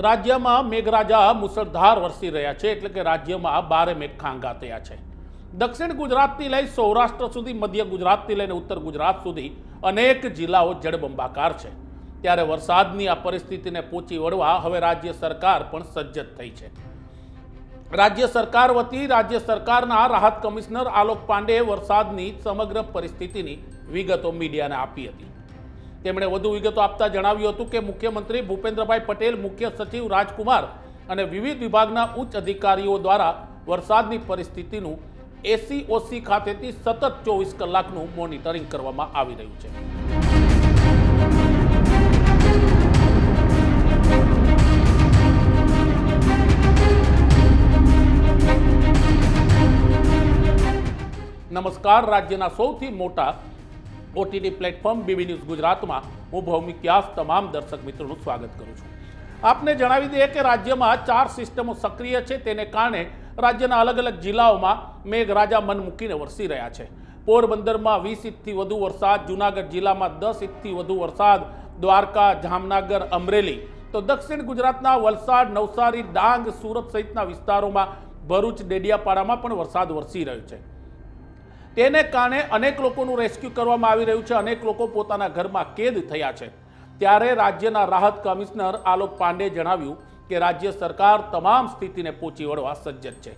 રાજ્યમાં મેઘરાજા મુસળધાર વરસી રહ્યા છે, એટલે કે રાજ્યમાં બારે મેઘ ખાંગા થયા છે. દક્ષિણ ગુજરાતથી લઈ સૌરાષ્ટ્ર સુધી, મધ્ય ગુજરાતથી લઈને ઉત્તર ગુજરાત સુધી અનેક જિલ્લાઓ જળબંબાકાર છે. ત્યારે વરસાદની આ પરિસ્થિતિને પહોંચી વળવા હવે રાજ્ય સરકાર પણ સજ્જ થઈ છે. રાજ્ય સરકાર વતી રાજ્ય સરકારના રાહત કમિશનર આલોક પાંડેએ વરસાદની સમગ્ર પરિસ્થિતિની વિગતો મીડિયાને આપી હતી. તેમણે વધુ વિગતો આપતા જણાવ્યું હતું કે મુખ્યમંત્રી ભૂપેન્દ્રભાઈ પટેલ, મુખ્ય સચિવ રાજકુમાર અને વિવિધ વિભાગના ઉચ્ચ અધિકારીઓ દ્વારા વરસાદની પરિસ્થિતિનું એસીઓસી ખાતેથી સતત ચોવીસ કલાકનું મોનિટરિંગ કરવામાં આવી રહ્યું છે. નમસ્કાર. રાજ્યના સૌથી મોટા ઓટીટી પ્લેટફોર્મ બીબી ન્યૂઝ ગુજરાતમાં હું ભૌમિક તમામ દર્શક મિત્રોનું સ્વાગત કરું છું. આપને જણાવી દઈએ કે રાજ્યમાં ચાર સિસ્ટમો સક્રિય છે, તેને કારણે રાજ્યના અલગ અલગ જિલ્લાઓમાં મેઘરાજા મન મૂકીને વરસી રહ્યા છે. પોરબંદરમાં વીસ ઇંચથી વધુ વરસાદ, જૂનાગઢ જિલ્લામાં દસ ઇંચથી વધુ વરસાદ, દ્વારકા, જામનગર, અમરેલી. તો દક્ષિણ ગુજરાતના વલસાડ, નવસારી, ડાંગ, સુરત સહિતના વિસ્તારોમાં ભરૂચ, ડેડિયાપાડામાં પણ વરસાદ વરસી રહ્યો છે. તેને કારણે અનેક લોકોનું રેસ્ક્યુ કરવામાં આવી રહ્યું છે. અનેક લોકો પોતાના ઘરમાં કેદ થયા છે. ત્યારે રાજ્યના રાહત કમિશનર આલોક પાંડે જણાવ્યું કે રાજ્ય સરકાર તમામ સ્થિતિને પહોંચી વળવા સજ્જ છે.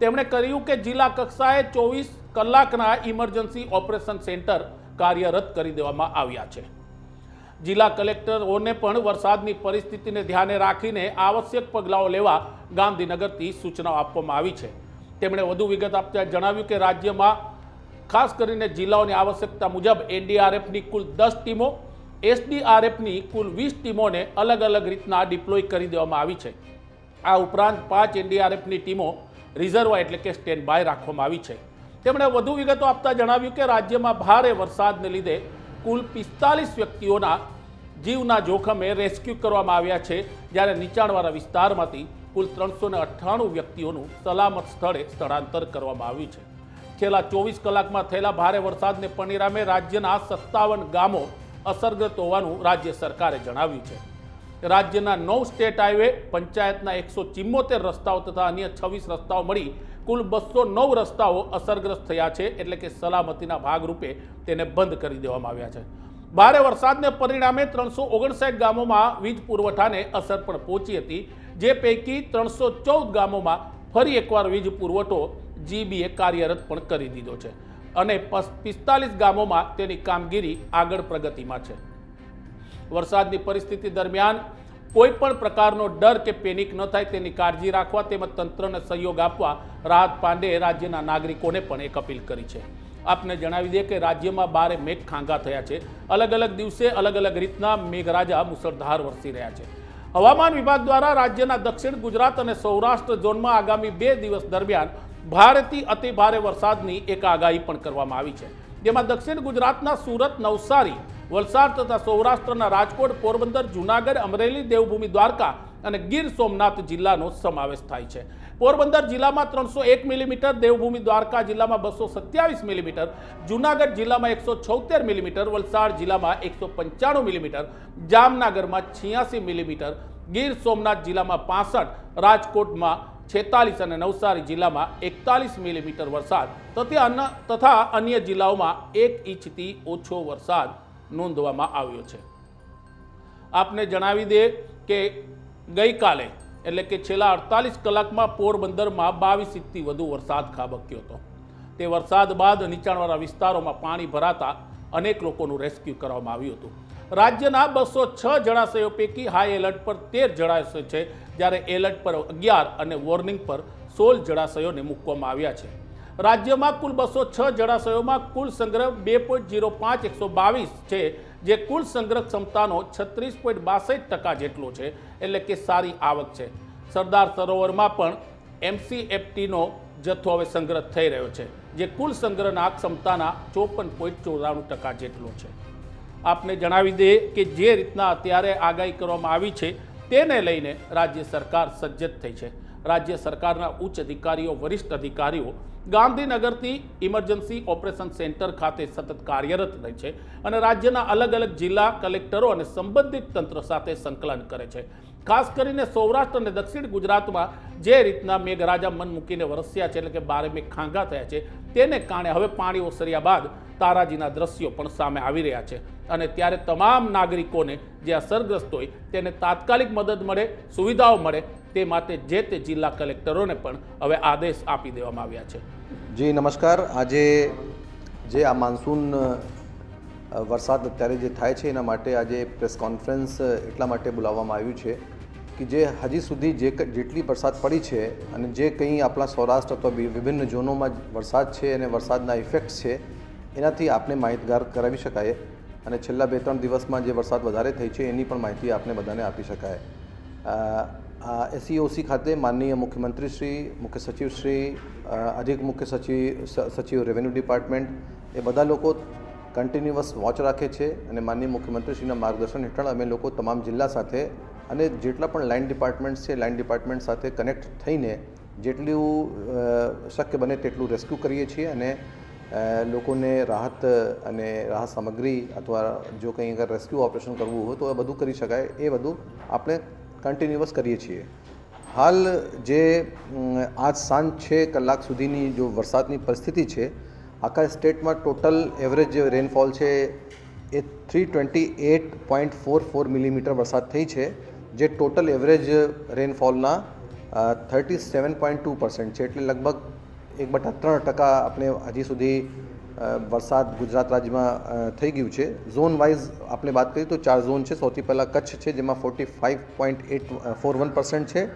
તેમણે કહ્યું કે જિલ્લા કક્ષાએ ચોવીસ કલાકના ઇમરજન્સી ઓપરેશન સેન્ટર કાર્યરત કરી દેવામાં આવ્યા છે. જિલ્લા કલેક્ટરોને પણ વરસાદની પરિસ્થિતિને ધ્યાને રાખીને આવશ્યક પગલાઓ લેવા ગાંધીનગરથી સૂચનાઓ આપવામાં આવી છે. તેમણે વધુ વિગત આપતા જણાવ્યું કે રાજ્યમાં ખાસ કરીને જિલ્લાઓની આવશ્યકતા મુજબ એનડીઆરએફની કુલ દસ ટીમો, એસડીઆરએફની કુલ વીસ ટીમોને અલગ અલગ રીતના ડિપ્લોય કરી દેવામાં આવી છે. આ ઉપરાંત પાંચ એનડીઆરએફની ટીમો રિઝર્વ એટલે કે સ્ટેન્ડ બાય રાખવામાં આવી છે. તેમણે વધુ વિગતો આપતા જણાવ્યું કે રાજ્યમાં ભારે વરસાદને લીધે કુલ પિસ્તાલીસ વ્યક્તિઓના જીવના જોખમે રેસ્ક્યુ કરવામાં આવ્યા છે, જ્યારે નીચાણવાળા વિસ્તારમાંથી કુલ ત્રણસો વ્યક્તિઓનું સલામત સ્થળે સ્થળાંતર કરવામાં આવ્યું છે. છેલ્લા ચોવીસ કલાકમાં થયેલા ભારે વરસાદને પરિણામે રાજ્યના સત્તાવન ગામો અસરગ્રસ્ત હોવાનું રાજ્ય સરકારે જણાવ્યું છે. રાજ્યના નવ સ્ટેટ હાઈવે, પંચાયતના એકસો ચિમ્મોતેર રસ્તાઓ તથા અન્ય છવ્વીસ રસ્તાઓ મળી કુલ બસો નવ રસ્તાઓ અસરગ્રસ્ત થયા છે એટલે કે સલામતીના ભાગરૂપે તેને બંધ કરી દેવામાં આવ્યા છે. ભારે વરસાદને પરિણામે ત્રણસો ઓગણસાઠ ગામોમાં વીજ પુરવઠાને અસર પણ પહોંચી હતી, જે પૈકી ત્રણસો ચૌદ ગામોમાં ફરી એકવાર વીજ પુરવઠો જીબીએ કાર્યરત પણ કરી દીધો છે અને પિસ્તાલીસ ગામોમાં તેની કામગીરી આગળ પ્રગતિમાં છે. વરસાદની પરિસ્થિતિ દરમિયાન કોઈ પણ પ્રકારનો ડર કે પેનિક ન થાય તેની કાળજી રાખવા તેમજ તંત્રને સહયોગ આપવા રાહત પાંડેએ રાજ્યના નાગરિકોને પણ એક અપીલ કરી છે. આપને જણાવી દઈએ કે રાજ્યમાં બારે મેઘ ખાંગા થયા છે. અલગ અલગ દિવસે અલગ અલગ રીતના મેઘરાજા મુસળધાર વરસી રહ્યા છે. હવામાન વિભાગ દ્વારા રાજ્યના દક્ષિણ ગુજરાત અને સૌરાષ્ટ્ર ઝોનમાં આગામી બે દિવસ દરમિયાન ભારેથી અતિ ભારે વરસાદની એક આગાહી પણ કરવામાં આવી છે. જેમાં દક્ષિણ ગુજરાતના સુરત, નવસારી, વલસાડ તથા સૌરાષ્ટ્રના રાજકોટ, પોરબંદર, જૂનાગઢ, અમરેલી, દેવભૂમિ, દ્વારકા અને ગીર સોમનાથ જિલ્લાનો સમાવેશ થાય છે. પોરબંદર જિલ્લામાં ત્રણસો એક મિલીમીટર, દેવભૂમિ, દ્વારકા જિલ્લામાં બસો સત્યાવીસ મિલીમીટર, જૂનાગઢ જિલ્લામાં એકસો છોતેર મિલીમીટર, વલસાડ જિલ્લામાં એકસો પંચાણું મિલીમીટર, જામનગરમાં છ્યાસી મિલીમીટર, ગીર સોમનાથ જિલ્લામાં પાસઠ, રાજકોટમાં છેતાલીસ અને નવસારી જિલ્લામાં એકતાલીસ મિલીમીટર વરસાદ તથા અન્ય જિલ્લાઓમાં એક ઇંચથી ઓછો વરસાદ નોંધવામાં આવ્યો છે. આપને જણાવી દે કે ગઈકાલે, એટલે કે છેલ્લા અડતાલીસ કલાકમાં પોરબંદરમાં બાવીસ ઇંચથી વધુ વરસાદ ખાબક્યો હતો. તે વરસાદ બાદ નીચાણવાળા વિસ્તારોમાં પાણી ભરાતા અનેક લોકોનું રેસ્ક્યુ કરવામાં આવ્યું હતું. રાજ્યના બસો છ જળાશયો પૈકી હાઈ એલર્ટ પર તેર જળાશયો છે, જ્યારે એલર્ટ પર અગિયાર અને વોર્નિંગ પર સોળ જળાશયોને મૂકવામાં આવ્યા છે. રાજ્યમાં કુલ બસો છ જળાશયોમાં કુલ સંગ્રહ બે પોઈન્ટ જીરો પાંચ એકસો બાવીસ છે, જે કુલ સંગ્રહ ક્ષમતાનો છત્રીસ પોઈન્ટ બાસઠ ટકા જેટલો છે, એટલે કે સારી આવક છે. સરદાર સરોવરમાં પણ એમસીએફટીનો જથ્થો હવે સંગ્રહ થઈ રહ્યો છે, જે કુલ સંગ્રહના ક્ષમતાના ચોપન પોઈન્ટ ચોરાણું ટકા જેટલો છે. આપને જણાવી દઈએ કે જે રીતના અત્યારે આગાહી કરવામાં આવી છે, તેને લઈને રાજ્ય સરકાર સજ્જ થઈ છે. રાજ્ય સરકારના ઉચ્ચ અધિકારીઓ, વરિષ્ઠ અધિકારીઓ ગાંધીનગરથી ઇમરજન્સી ઓપરેશન સેન્ટર ખાતે સતત કાર્યરત રહે છે અને રાજ્યના અલગ અલગ જિલ્લા કલેક્ટરો અને સંબંધિત તંત્ર સાથે સંકલન કરે છે. ખાસ કરીને સૌરાષ્ટ્ર અને દક્ષિણ ગુજરાતમાં જે રીતના મેઘરાજા મન મૂકીને વરસ્યા છે એટલે કે બારે મેઘ ખાંગા થયા છે, તેને કારણે હવે પાણી ઓસર્યા બાદ તારાજીના દ્રશ્યો પણ સામે આવી રહ્યા છે. અને ત્યારે તમામ નાગરિકોને જે અસરગ્રસ્ત હોય, તેને તાત્કાલિક મદદ મળે, સુવિધાઓ મળે, તે માટે જે તે જિલ્લા કલેક્ટરોને પણ હવે આદેશ આપી દેવામાં આવ્યા છે. જી, નમસ્કાર. આજે જે આ માન્સૂન વરસાદ અત્યારે જે થાય છે, એના માટે આજે પ્રેસ કોન્ફરન્સ એટલા માટે બોલાવવામાં આવ્યું છે. કે જે હજી સુધી જે જેટલી વરસાદ પડી છે અને જે કંઈ આપણા સૌરાષ્ટ્ર અથવા વિભિન્ન ઝોનોમાં વરસાદ છે અને વરસાદના ઇફેક્ટ્સ છે, એનાથી આપને માહિતગાર કરાવી શકાય. અને છેલ્લા બે ત્રણ દિવસમાં જે વરસાદ વધારે થઈ છે એની પણ માહિતી આપને બધાને આપી શકાય. આ એસઈઓસી ખાતે માનનીય મુખ્યમંત્રી શ્રી, મુખ્ય સચિવ શ્રી અધિક મુખ્ય સચિવ સચિવ રેવન્યુ ડિપાર્ટમેન્ટ એ બધા લોકો કન્ટિન્યુઅસ વોચ રાખે છે અને માનનીય મુખ્યમંત્રીશ્રીના માર્ગદર્શન હેઠળ અમે લોકો તમામ જિલ્લા સાથે અને જેટલા પણ લાઇન ડિપાર્ટમેન્ટ છે લાઇન ડિપાર્ટમેન્ટ સાથે કનેક્ટ થઈને જેટલું શક્ય બને તેટલું રેસ્ક્યુ કરીએ છીએ અને લોકોને રાહત અને રાહત સામગ્રી અથવા જો કંઈ અગર રેસ્ક્યુ ઓપરેશન કરવું હોય તો એ બધું કરી શકાય, એ બધું આપણે કન્ટિન્યુઅસ કરીએ છીએ. હાલ જે આજ સાંજ છે કલાક સુધીની જો વરસાદની પરિસ્થિતિ છે આખા સ્ટેટમાં ટોટલ એવરેજ જે રેનફોલ છે એ three twenty eight point four four millimetre વરસાદ થઈ છે, જે total average રેનફોલના thirty seven point two percent છે. એટલે લગભગ એક બટા ત્રણ ટકા આપણે હજી સુધી વરસાદ ગુજરાત રાજ્યમાં થઈ ગયું છે. ઝોન વાઇઝ આપણે વાત કરીએ તો ચાર ઝોન છે. સૌથી પહેલાં કચ્છ છે, જેમાં forty five point eight four one percent છે.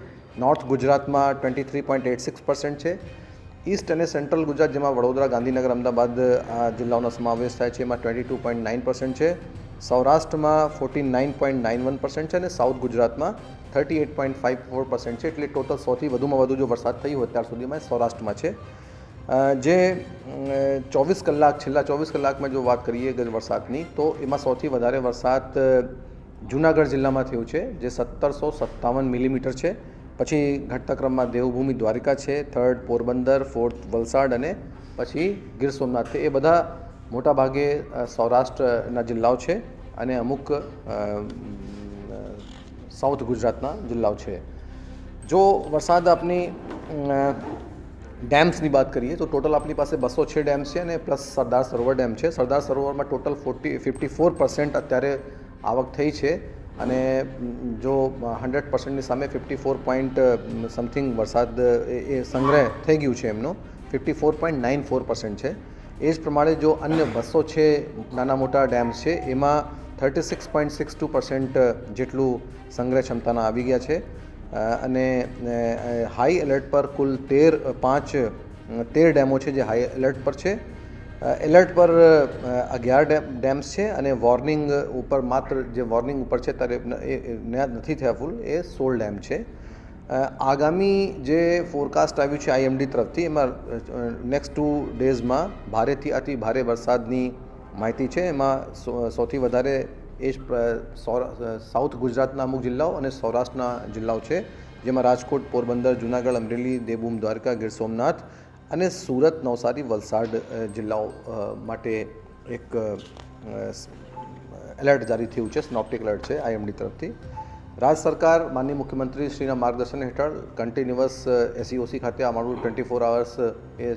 નોર્થ ગુજરાતમાં twenty three point eight six percent છે. ઈસ્ટ અને સેન્ટ્રલ ગુજરાત જેમાં વડોદરા, ગાંધીનગર, અમદાવાદ આ જિલ્લાઓનો સમાવેશ થાય છે. એમાં twenty two point nine percent છે. સૌરાષ્ટ્રમાં forty nine point nine one percent છે અને સાઉથ ગુજરાતમાં thirty eight point five four percent છે. એટલે ટોટલ સૌથી વધુમાં વધુ જો વરસાદ થયો હોય અત્યાર સુધીમાં સૌરાષ્ટ્રમાં છે. જે ચોવીસ કલાક, છેલ્લા ચોવીસ કલાકમાં જો વાત કરીએ વરસાદની, તો એમાં સૌથી વધારે વરસાદ જૂનાગઢ જિલ્લામાં થયું છે, જે સત્તરસો સત્તાવન મિલીમીટર છે. પછી ઘટતા ક્રમમાં દેવભૂમિ દ્વારિકા છે થર્ડ પોરબંદર ફોર્થ વલસાડ અને પછી ગીર સોમનાથ એ બધા મોટાભાગે સૌરાષ્ટ્રના જિલ્લાઓ છે અને અમુક સાઉથ ગુજરાતના જિલ્લાઓ છે. જો વરસાદ આપની ડેમ્સની વાત કરીએ તો ટોટલ આપણી પાસે બસો છે ડેમ્સ છે અને પ્લસ સરદાર સરોવર ડેમ છે. Sardar સરોવરમાં total forty, fifty four percent અત્યારે આવક થઈ છે. અને જો હંડ્રેડ પર્સન્ટની સામે ફિફ્ટી ફોર પોઈન્ટ સમથિંગ વરસાદ એ સંગ્રહ થઈ ગયું છે એમનો, fifty four point nine four percent છે. એ જ પ્રમાણે જો અન્ય બસો છે, નાના મોટા ડેમ્સ છે, એમાં thirty six point six two percent જેટલું સંગ્રહ ક્ષમતાના આવી ગયા છે. અને હાઈ એલર્ટ પર કુલ તેર, પાંચ, તેર ડેમો છે જે હાઈ એલર્ટ પર છે. એલર્ટ પર અગિયાર ડેમ ડેમ્સ છે અને વોર્નિંગ ઉપર માત્ર જે વોર્નિંગ ઉપર છે ત્યારે એ નથી થયા ફૂલ, એ સોળ ડેમ છે. આગામી જે ફોરકાસ્ટ આવ્યું છે આઈએમડી તરફથી, એમાં નેક્સ્ટ ટુ ડેઝમાં ભારેથી અતિ ભારે વરસાદની માહિતી છે. એમાં સૌથી વધારે એ જ સાઉથ ગુજરાતના અમુક જિલ્લાઓ અને સૌરાષ્ટ્રના જિલ્લાઓ છે, જેમાં રાજકોટ, પોરબંદર, જુનાગઢ, અમરેલી, દેવભૂમ, દ્વારકા, ગીર સોમનાથ અને સુરત, નવસારી, વલસાડ જિલ્લાઓ માટે એક એલર્ટ જારી થયું છે, સ્નોપ્ટિક એલર્ટ છે, આઈએમડી તરફથી. રાજ્ય સરકાર, માનનીય મુખ્યમંત્રી શ્રીના માર્ગદર્શન હેઠળ કન્ટિન્યુઅસ એસઈઓસી ખાતે અમારું ટ્વેન્ટી ફોર આવર્સ એ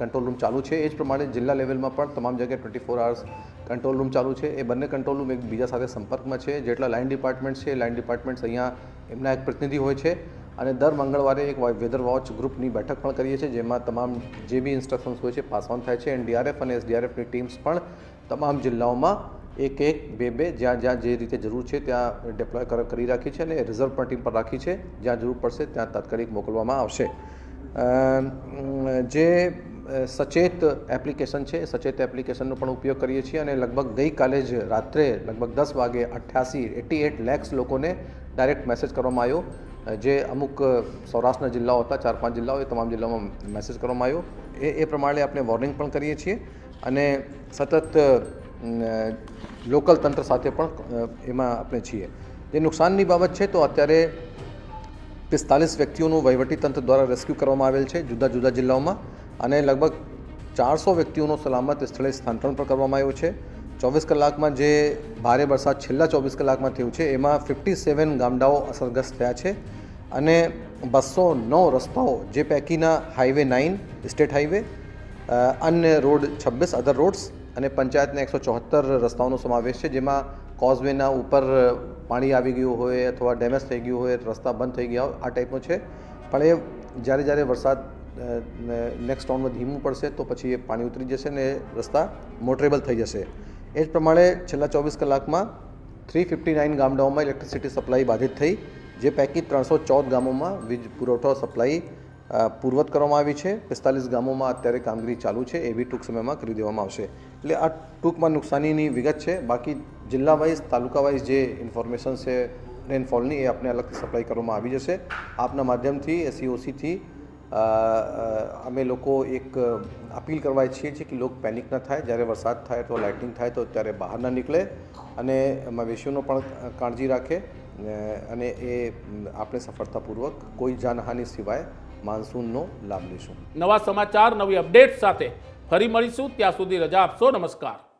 કંટ્રોલ રૂમ ચાલુ છે. એ જ પ્રમાણે જિલ્લા લેવલમાં પણ તમામ જગ્યાએ twenty four hours control room ચાલુ છે. એ બંને કંટ્રોલ રૂમ એકબીજા સાથે સંપર્કમાં છે. જેટલા લાઇન ડિપાર્ટમેન્ટ છે લાઇન ડિપાર્ટમેન્ટ્સ અહીંયા એમના એક પ્રતિનિધિ હોય છે. અને દર મંગળવારે એક વેધર વોચ ગ્રુપની બેઠક પણ કરીએ છીએ, જેમાં તમામ જે બી ઇન્સ્ટ્રક્શન્સ હોય છે પાસ ઓન થાય છે. એનડીઆરએફ અને એસડીઆરએફની ટીમ્સ પણ તમામ જિલ્લાઓમાં એક એક બે બે જ્યાં જ્યાં જે રીતે જરૂર છે ત્યાં ડેપ્લોય કર- રાખી છે અને રિઝર્વ પણ ટીમ પર રાખી છે. જ્યાં જરૂર પડશે ત્યાં તાત્કાલિક મોકલવામાં આવશે. જે સચેત એપ્લિકેશન છે, સચેત એપ્લિકેશનનો પણ ઉપયોગ કરીએ છીએ અને લગભગ ગઈકાલે જ રાત્રે લગભગ દસ વાગે અઠ્યાસી એટી એટ લેક્સ લોકોને ડાયરેક્ટ મેસેજ કરવામાં આવ્યો. જે અમુક સૌરાષ્ટ્રના જિલ્લાઓ હતા, ચાર પાંચ જિલ્લાઓ, એ તમામ જિલ્લાઓમાં મેસેજ કરવામાં આવ્યો. એ એ પ્રમાણે આપણે વોર્નિંગ પણ કરીએ છીએ અને સતત લોકલ તંત્ર સાથે પણ એમાં આપણે છીએ. જે નુકસાનની બાબત છે તો અત્યારે પિસ્તાલીસ વ્યક્તિઓનું વહીવટીતંત્ર દ્વારા રેસ્ક્યુ કરવામાં આવેલ છે જુદા જુદા જિલ્લાઓમાં. અને લગભગ ચારસો વ્યક્તિઓનો સલામત સ્થળે સ્થાનાંતરણ પણ કરવામાં આવ્યું છે. ચોવીસ કલાકમાં જે ભારે વરસાદ છેલ્લા ચોવીસ કલાકમાં થયું છે, એમાં ફિફ્ટી સેવન ગામડાઓ અસરગ્રસ્ત થયા છે અને બસો નવ રસ્તાઓ જે પૈકીના હાઈવે નાઇન, સ્ટેટ હાઈવે અન્ય રોડ છવ્વીસ, અધર રોડ્સ અને પંચાયતના એકસો ચોહત્તર રસ્તાઓનો સમાવેશ છે, જેમાં કોઝવેના ઉપર પાણી આવી ગયું હોય અથવા ડેમેજ થઈ ગયું હોય, રસ્તા બંધ થઈ ગયા હોય, આ ટાઈપનો છે. પણ એ જ્યારે જ્યારે વરસાદ નેક્સ્ટ રાઉન્ડમાં ધીમું પડશે તો પછી એ પાણી ઉતરી જશે ને રસ્તા મોટરેબલ થઈ જશે. એ જ પ્રમાણે છેલ્લા ચોવીસ કલાકમાં થ્રી ફિફ્ટી નાઇન ગામડાઓમાં ઇલેક્ટ્રિસિટી સપ્લાય બાધિત થઈ, જે પૈકી ત્રણસો ચૌદ ગામોમાં વીજ પુરવઠો સપ્લાય પૂર્વત કરવામાં આવી છે. પિસ્તાલીસ ગામોમાં અત્યારે કામગીરી ચાલુ છે, એ બી ટૂંક સમયમાં કરી દેવામાં આવશે. એટલે આ ટૂંકમાં નુકસાનીની વિગત છે. બાકી જિલ્લા વાઇઝ તાલુકા વાઇઝ જે ઇન્ફોર્મેશન છે, રેનફોલની, એ આપણે અલગથી સપ્લાય કરવામાં આવી જશે. આપના માધ્યમથી, એસસીઓસીથી અમે લોકો એક અપીલ કરવા ઈચ્છીએ છીએ કે લોકો પેનિક ન થાય. જ્યારે વરસાદ થાય તો લાઇટિંગ થાય તો ત્યારે બહાર ન નીકળે અને મવેશીઓનો પણ કાળજી રાખે. અને એ આપણે સફળતાપૂર્વક કોઈ જાનહાનિ સિવાય માન્સૂનનો લાભ લઈશું. નવા સમાચાર, નવી અપડેટ સાથે ફરી મળીશું. ત્યાં સુધી રજા આપશો. નમસ્કાર.